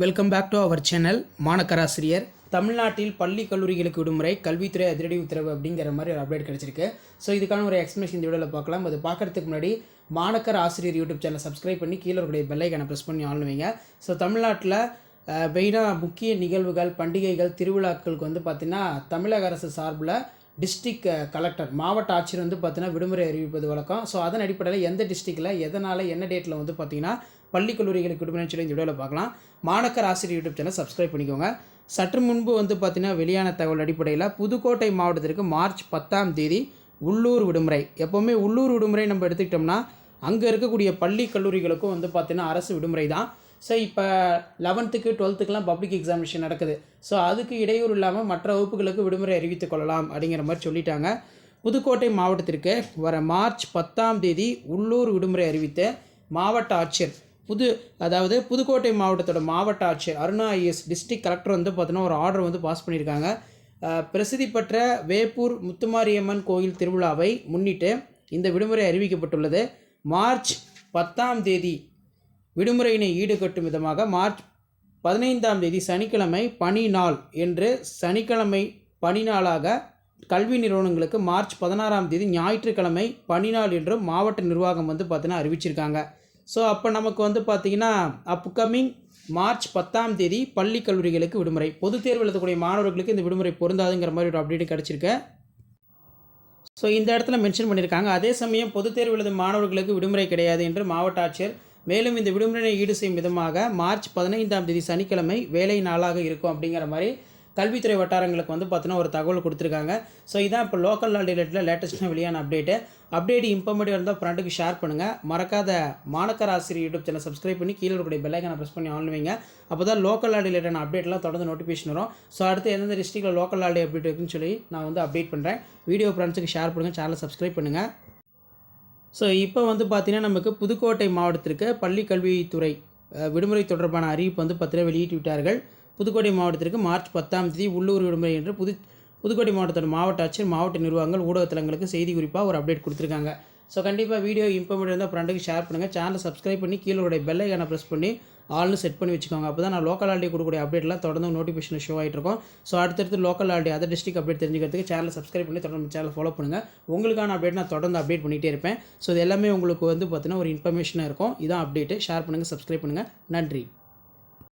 Welcome back to our channel மாணக்கராசிரியர் தமிழ்நாட்டில் பள்ளி கல்லூரிகளுக்கு விடுமுறை கல்வித்துறை அதிரடி உத்தரவு அப்படிங்கிற மாதிரி ஒரு அப்டேட் கிடச்சிருக்கு. ஸோ இதுக்கான ஒரு எக்ஸ்ப்ளனேஷன் இந்த வீடியோவில் பார்க்கலாம். அது பார்க்குறதுக்கு முன்னாடி மாணக்கர் ஆசிரியர் யூடியூப் சேனலை சப்ஸ்கிரைப் பண்ணி கீழே இருக்கக்கூடிய பெல்லைக்கான ப்ரெஸ் பண்ணி ஆளுவீங்க ஸோ தமிழ்நாட்டில் மெயினாக முக்கிய நிகழ்வுகள் பண்டிகைகள் திருவிழாக்களுக்கு வந்து பார்த்திங்கன்னா தமிழக அரசு சார்பில் டிஸ்ட்ரிக்ட் கலெக்டர் மாவட்ட ஆட்சியர் வந்து பார்த்தீங்கன்னா விடுமுறை அறிவிப்பது வழக்கம். ஸோ அதன் அடிப்படையில் எந்த டிஸ்ட்ரிக்டில் எதனால் என்ன டேட்டில் வந்து பார்த்திங்கன்னா பள்ளி கல்லூரிகளுக்கு விடுமுறை சொல்லி இந்த வீடியோவில் பார்க்கலாம். மாணக்கர் ஆசிரியர் யூடியூப் சேனல் சப்ஸ்கிரைப் பண்ணிக்கோங்க. சற்று முன்பு வந்து பார்த்தீங்கன்னா வெளியான தகவல் அடிப்படையில் புதுக்கோட்டை மாவட்டத்திற்கு மார்ச் பத்தாம் தேதி உள்ளூர் விடுமுறை. எப்போவுமே உள்ளூர் விடுமுறை நம்ம எடுத்துக்கிட்டோம்னா அங்கே இருக்கக்கூடிய பள்ளி கல்லூரிகளுக்கும் வந்து பார்த்தீங்கன்னா அரசு விடுமுறை தான். ஸோ இப்போ லெவன்த்துக்கு டுவெல்த்துக்கெலாம் பப்ளிக் எக்ஸாமினேஷன் நடக்குது. ஸோ அதுக்கு இடையூறு இல்லாமல் மற்ற வகுப்புகளுக்கு விடுமுறை அறிவித்துக் கொள்ளலாம் அப்படிங்கிற மாதிரி சொல்லிட்டாங்க. புதுக்கோட்டை மாவட்டத்திற்கு வர மார்ச் பத்தாம் தேதி உள்ளூர் விடுமுறை அறிவித்து மாவட்ட ஆட்சியர் புது அதாவது புதுக்கோட்டை மாவட்டத்தோட மாவட்ட ஆட்சியர் அருணா ஐஎஸ் டிஸ்ட்ரிக்ட் கலெக்டர் வந்து பார்த்தோன்னா ஒரு ஆர்டர் வந்து பாஸ் பண்ணியிருக்காங்க. பிரசித்தி பெற்ற வேப்பூர் முத்துமாரியம்மன் கோயில் திருவிழாவை முன்னிட்டு இந்த விடுமுறை அறிவிக்கப்பட்டுள்ளது. மார்ச் பத்தாம் தேதி விடுமுறையினை ஈடுகட்டும் விதமாக மார்ச் பதினைந்தாம் தேதி சனிக்கிழமை பனி நாள் என்று சனிக்கிழமை பனி நாளாக கல்வி நிறுவனங்களுக்கு மார்ச் பதினாறாம் தேதி ஞாயிற்றுக்கிழமை பனி நாள் என்றும் மாவட்ட நிர்வாகம் வந்து பார்த்தீங்கன்னா அறிவிச்சிருக்காங்க. ஸோ அப்போ நமக்கு வந்து பார்த்திங்கன்னா அப்கமிங் மார்ச் பத்தாம் தேதி பள்ளி கல்லூரிகளுக்கு விடுமுறை. பொதுத் தேர்வு எழுதக்கூடிய மாணவர்களுக்கு இந்த விடுமுறை பொருந்தாதுங்கிற மாதிரி ஒரு அப்டேட் கிடச்சிருக்கு. ஸோ இந்த இடத்துல மென்ஷன் பண்ணியிருக்காங்க அதே சமயம் பொதுத் தேர்வு எழுதும் மாணவர்களுக்கு விடுமுறை கிடையாது என்று மாவட்ட ஆட்சியர் மேலும் இந்த விடுமுறையை ஈடு செய்யும் விதமாக மார்ச் பதினைந்தாம் தேதி சனிக்கிழமை வேலை நாளாக இருக்கும் அப்படிங்கிற மாதிரி கல்வித்துறை வட்டாரங்களுக்கு வந்து பார்த்தீங்கன்னா ஒரு தகவல் கொடுத்துருக்காங்க. ஸோ இதான் இப்போ லோக்கல் நாள் ரிலேட்டில் லேட்டஸ்ட்டாக வெளியான அப்டேட்டு அப்டேட் இம்பார்மெண்ட்டாக இருந்தால் ஃப்ரெண்டுக்கு ஷேர் பண்ணுங்கள் மறக்காத மாணக்கர் ஆசிரியர் யூடியூப் சேனல் சப்ஸ்கிரைப் பண்ணி கீழே இருக்கக்கூடிய பெல்லைக்கான ப்ரெஸ் பண்ணி ஆன் வைங்க. அப்போ தான் லோக்கல் நாள் அப்டேட்லாம் தொடர்ந்து நோட்டிஃபிகேஷன் வரும். ஸோ அடுத்து எந்தெந்த டிஸ்ட்ரிக்ட்டில் லோக்கல் நாள் அப்டேட் இருக்குன்னு சொல்லி நான் வந்து அப்டேட் பண்ணுறேன் வீடியோ ஃப்ரெண்ட்ஸுக்கு ஷேர் பண்ணுங்கள் சேனலை சப்ஸ்கிரைப் பண்ணுங்கள் ஸோ இப்போ வந்து பார்த்திங்கன்னா நமக்கு புதுக்கோட்டை மாவட்டத்திற்கு பள்ளி கல்வித்துறை விடுமுறை தொடர்பான அறிவிப்பு வந்து பத்திர வெளியிட்டு விட்டார்கள். புதுக்கோட்டை மாவட்டத்திற்கு மார்ச் பத்தாம் தேதி உள்ளூர் விடுமுறை என்று புது புதுக்கோட்டை மாவட்டத்தோட மாவட்ட ஆட்சியர் மாவட்ட நிர்வாகங்கள் ஊடகத்தலங்களுக்கு செய்தி குறிப்பாக ஒரு அப்டேட் கொடுத்துருக்காங்க. ஸோ கண்டிப்பாக வீடியோ இம்பார்மெண்ட் இருந்தால் ஃப்ரெண்டுக்கு ஷேர் பண்ணுங்கள் சேனலை சப்ஸ்கிரைப் பண்ணி கீழோடைய பெல் பெல்லைக்கான ப்ரெஸ் பண்ணி ஆல்னு செட் பண்ணி வச்சுக்கோங்க. அப்போ தான் நான் லோக்கல் ஆல்டி கொடுக்கக்கூடிய அப்டேட்லாம் தொடர்ந்து நோட்டிஃபிகேஷன் ஷோ ஆகிட்டு இருக்கும். ஸோ அடுத்தடுத்து local all the other district update தெரிஞ்சுக்கிறதுக்கு சேனலை சப்ஸ்கிரைப் பண்ணி தொடர்ந்து சேனலை ஃபாலோ பண்ணுங்கள் உங்களுக்கான அப்டேட் நான் தொடர்ந்து அப்டேட் பண்ணிகிட்டே இருப்பேன். ஸோ இது எல்லாமே உங்களுக்கு வந்து பார்த்தீங்கன்னா ஒரு இன்ஃபர்மேஷனாக இருக்கும். இதான் அப்டேட்டு ஷேர் பண்ணுங்கள் சப்ஸ்கிரைப் பண்ணுங்கள் நன்றி.